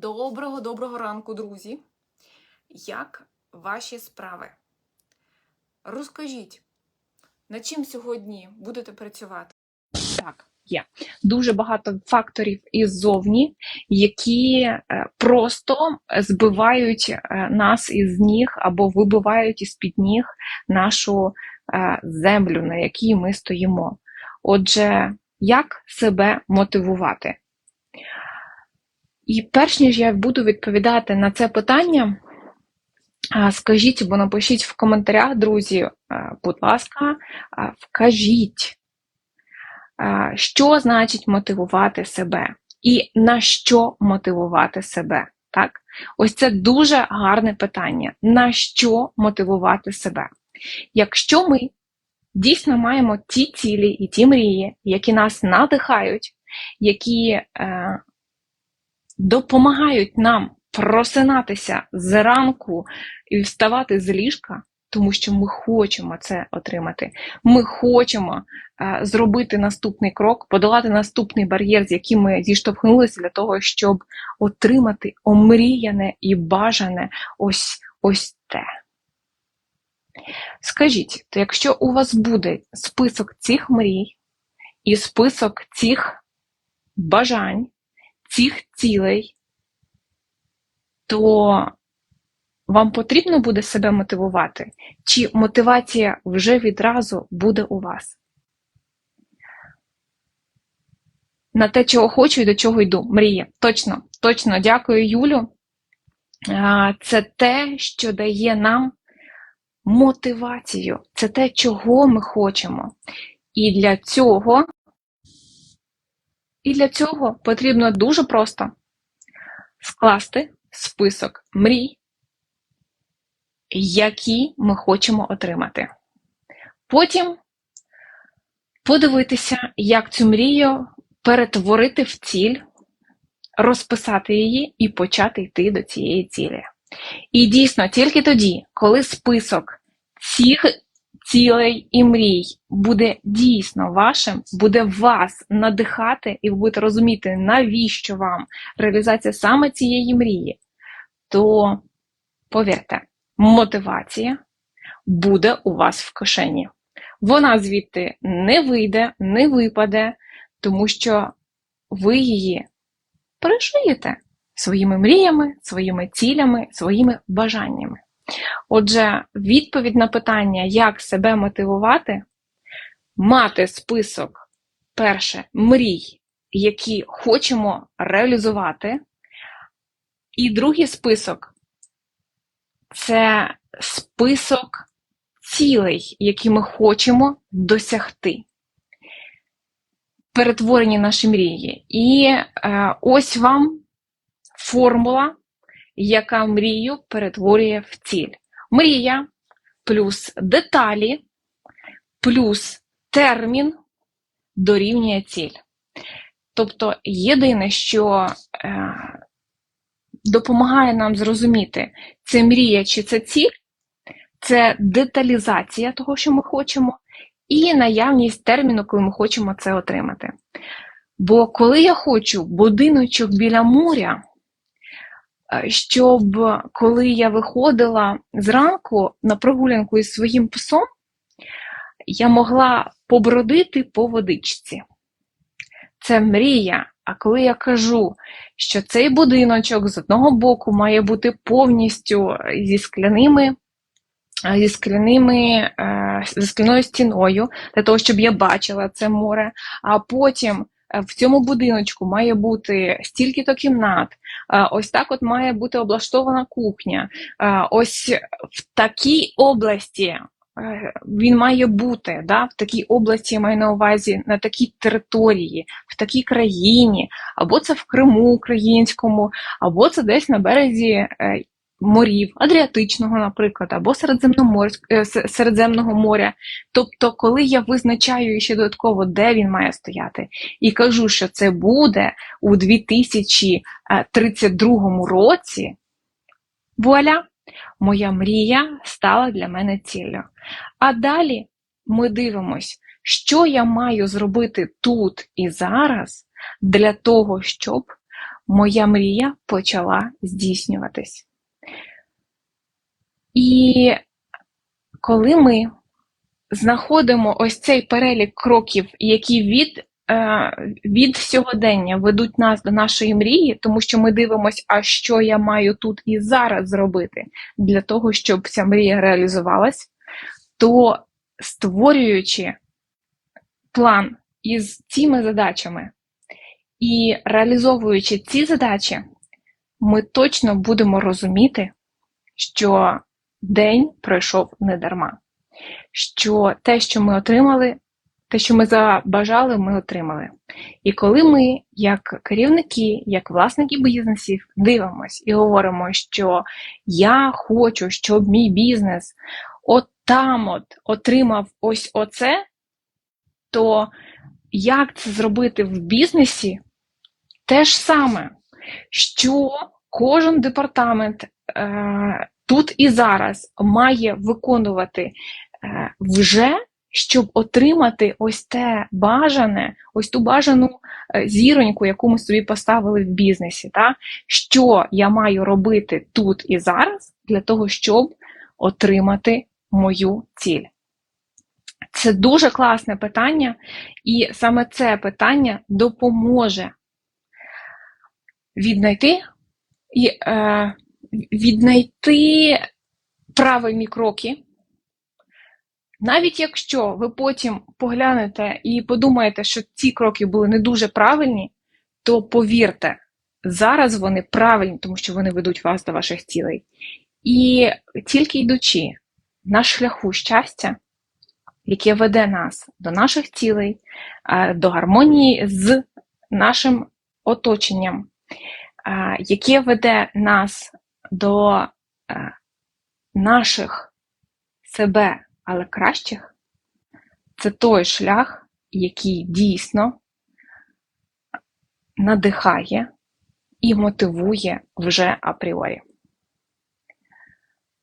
Доброго доброго ранку, друзі! Як ваші справи? Розкажіть, над чим сьогодні будете працювати? Так, є дуже багато факторів іззовні, які е, просто збивають е, нас із ніг або вибивають із-під ніг нашу е, землю, на якій ми стоїмо. Отже, як себе мотивувати? І перш ніж я буду відповідати на це питання, скажіть або напишіть в коментарях, друзі, будь ласка, вкажіть, що значить мотивувати себе і на що мотивувати себе. Так? Ось це дуже гарне питання. На що мотивувати себе? Якщо ми дійсно маємо ті цілі і ті мрії, які нас надихають, які е, допомагають нам просинатися зранку і вставати з ліжка, тому що ми хочемо це отримати. Ми хочемо е, зробити наступний крок, подолати наступний бар'єр, з яким ми зіштовхнулися для того, щоб отримати омріяне і бажане ось ось те. Скажіть, то якщо у вас буде список цих мрій і список цих бажань, цих цілей, то вам потрібно буде себе мотивувати, чи мотивація вже відразу буде у вас? На те, чого хочу і до чого йду. Мріє. Точно, точно, дякую, Юлю. Це те, що дає нам мотивацію. Це те, чого ми хочемо. І для цього і для цього потрібно дуже просто скласти список мрій, які ми хочемо отримати. Потім подивитися, як цю мрію перетворити в ціль, розписати її і почати йти до цієї цілі. І дійсно, тільки тоді, коли список цих цілей і мрій буде дійсно вашим, буде вас надихати, і ви будете розуміти, навіщо вам реалізація саме цієї мрії, то повірте, мотивація буде у вас в кишені. Вона звідти не вийде, не випаде, тому що ви її перешиєте своїми мріями, своїми цілями, своїми бажаннями. Отже, відповідь на питання, як себе мотивувати, мати список, перше, мрій, які хочемо реалізувати, і другий список це список цілей, які ми хочемо досягти. Перетворені наші мрії. І е, ось вам формула яка мрію перетворює в ціль. Мрія плюс деталі, плюс термін дорівнює ціль. Тобто, єдине, що е, допомагає нам зрозуміти, це мрія чи це ціль, це деталізація того, що ми хочемо, і наявність терміну, коли ми хочемо це отримати. Бо коли я хочу будиночок біля моря, щоб коли я виходила зранку на прогулянку із своїм псом, я могла побродити по водичці. Це мрія. А коли я кажу, що цей будиночок з одного боку має бути повністю зі скляними, зі скляними, е, зі скляною стіною, для того, щоб я бачила це море, а потім Е, в цьому будиночку має бути стільки-то кімнат, е, ось так от має бути облаштована кухня. Е, ось в такій області він має бути, да, в такій області я маю на увазі на такій території, в такій країні, або це в Криму українському, або це десь на березі морів, Адріатичного, наприклад, або е, Середземного моря. Тобто, коли я визначаю ще додатково, де він має стояти, і кажу, що це буде у 2032 році, вуаля, моя мрія стала для мене ціллю. А далі ми дивимось, що я маю зробити тут і зараз для того, щоб моя мрія почала здійснюватись. І коли ми знаходимо ось цей перелік кроків, які від, е, від сьогодення ведуть нас до нашої мрії, тому що ми дивимося, а що я маю тут і зараз зробити для того, щоб ця мрія реалізувалась, то створюючи план із цими задачами і реалізовуючи ці задачі, ми точно будемо розуміти, що день пройшов недарма. Що те, що ми отримали, те, що ми забажали, ми отримали. І коли ми, як керівники, як власники бізнесів, дивимось і говоримо, що я хочу, щоб мій бізнес от там от отримав ось оце, то як це зробити в бізнесі? Те ж саме, що кожен департамент е, тут і зараз має виконувати е, вже, щоб отримати ось те бажане, ось ту бажану е, зіроньку, яку ми собі поставили в бізнесі. Та? Що я маю робити тут і зараз для того, щоб отримати мою ціль? Це дуже класне питання, і саме це питання допоможе віднайти і е, віднайти правильні кроки. Навіть якщо ви потім поглянете і подумаєте, що ці кроки були не дуже правильні, то повірте, зараз вони правильні, тому що вони ведуть вас до ваших цілей. І тільки йдучи на шляху щастя, яке веде нас до наших цілей, до гармонії з нашим оточенням, яке веде нас до е, наших себе, але кращих, це той шлях, який дійсно надихає і мотивує вже апріорі.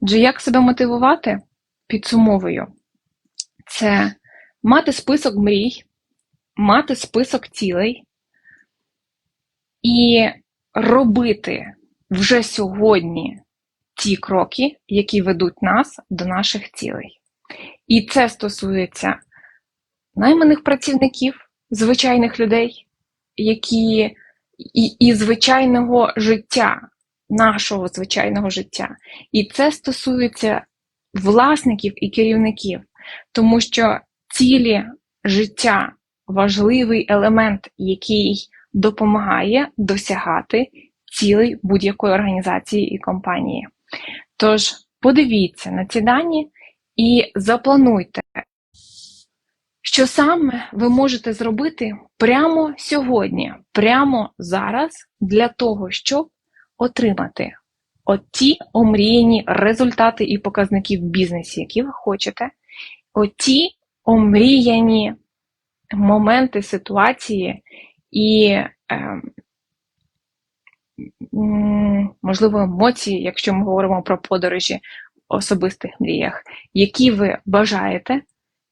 Отже, як себе мотивувати? Підсумовую, це мати список мрій, мати список цілей і робити вже сьогодні ті кроки, які ведуть нас до наших цілей. І це стосується найманих працівників, звичайних людей, які і, і звичайного життя, нашого звичайного життя. І це стосується власників і керівників, тому що цілі життя важливий елемент, який допомагає досягати цілей будь-якої організації і компанії. Тож подивіться на ці дані і заплануйте, що саме ви можете зробити прямо сьогодні, прямо зараз, для того, щоб отримати от ті омріяні результати і показники в бізнесі, які ви хочете, оті омріяні моменти, ситуації і, е, можливо, емоції, якщо ми говоримо про подорожі особистих мріях, які ви бажаєте,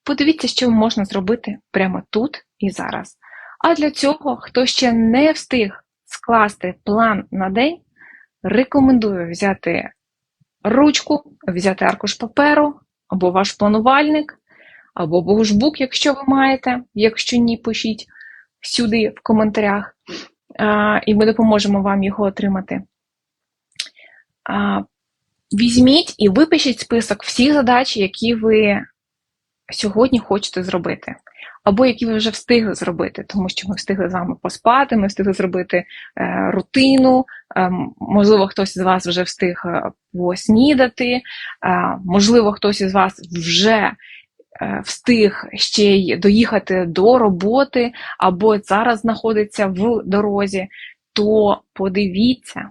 подивіться, що можна зробити прямо тут і зараз. А для цього, хто ще не встиг скласти план на день, рекомендую взяти ручку, взяти аркуш паперу, або ваш планувальник, або бушбук, якщо ви маєте, якщо ні, пишіть сюди в коментарях, і ми допоможемо вам його отримати. Візьміть і випишіть список всіх задач, які ви сьогодні хочете зробити, або які ви вже встигли зробити, тому що ми встигли з вами поспати, ми встигли зробити е, рутину, е, можливо, хтось із вас вже встиг е, поснідати, е, можливо, хтось із вас вже встиг ще й доїхати до роботи, або зараз знаходиться в дорозі, то подивіться.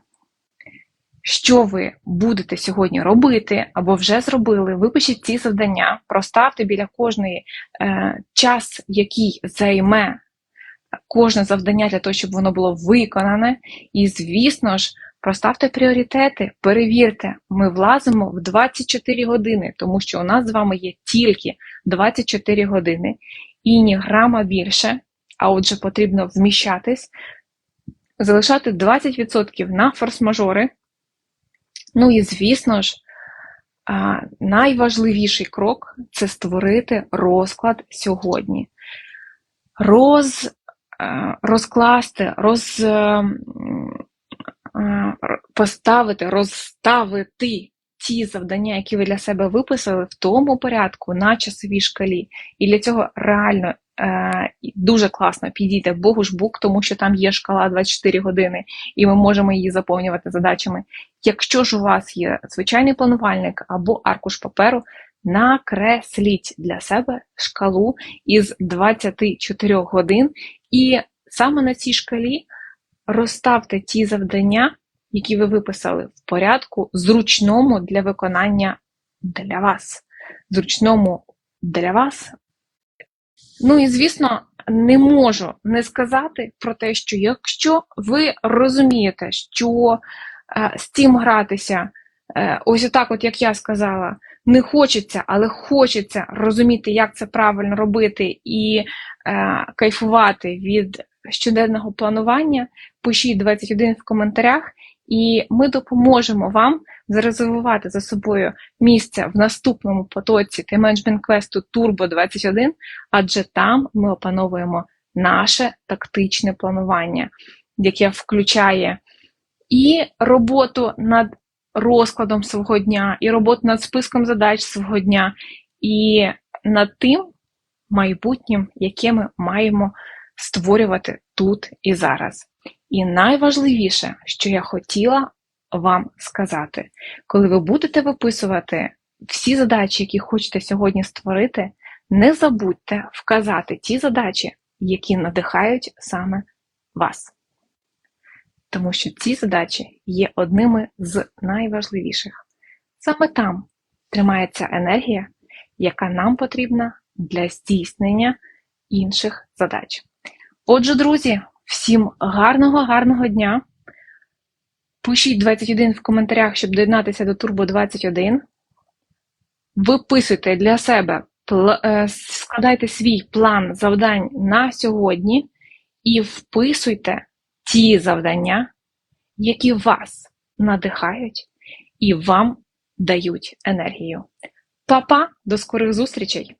Що ви будете сьогодні робити або вже зробили, випишіть ці завдання, проставте біля кожної е, час, який займе кожне завдання для того, щоб воно було виконане. І, звісно ж, проставте пріоритети, перевірте, ми влазимо в 24 години, тому що у нас з вами є тільки 24 години і ні грама більше, а отже, потрібно вміщатись залишати 20% на форс-мажори. Ну і, звісно ж, найважливіший крок це створити розклад сьогодні. Роз, е, розкласти, роз, поставити, розставити ті завдання, які ви для себе виписали, в тому порядку на часовій шкалі. І для цього реально е, дуже класно підійде Богушбук, тому що там є шкала 24 години, і ми можемо її заповнювати задачами. Якщо ж у вас є звичайний планувальник або аркуш паперу, накресліть для себе шкалу із 24 годин, і саме на цій шкалі розставте ті завдання, які ви виписали в порядку, зручному для виконання для вас. Зручному для вас. Ну і звісно, не можу не сказати про те, що якщо ви розумієте, що е, з цим гратися, е, ось отак, от як я сказала, не хочеться, але хочеться розуміти, як це правильно робити, і е, кайфувати від щоденного планування, пишіть 21 в коментарях, і ми допоможемо вам зарезервувати за собою місце в наступному потоці тайм-менеджмент квесту Turbo 21, адже там ми опановуємо наше тактичне планування, яке включає і роботу над розкладом свого дня, і роботу над списком задач свого дня, і над тим майбутнім, яке ми маємо створювати тут і зараз. І найважливіше, що я хотіла вам сказати, коли ви будете виписувати всі задачі, які хочете сьогодні створити, не забудьте вказати ті задачі, які надихають саме вас. Тому що ці задачі є одними з найважливіших. Саме там тримається енергія, яка нам потрібна для здійснення інших задач. Отже, друзі, всім гарного, гарного дня! Пишіть 21 в коментарях, щоб доєднатися до Turbo 21. Виписуйте для себе, е, складайте свій план завдань на сьогодні і вписуйте ті завдання, які вас надихають і вам дають енергію. Па-па, до скорих зустрічей!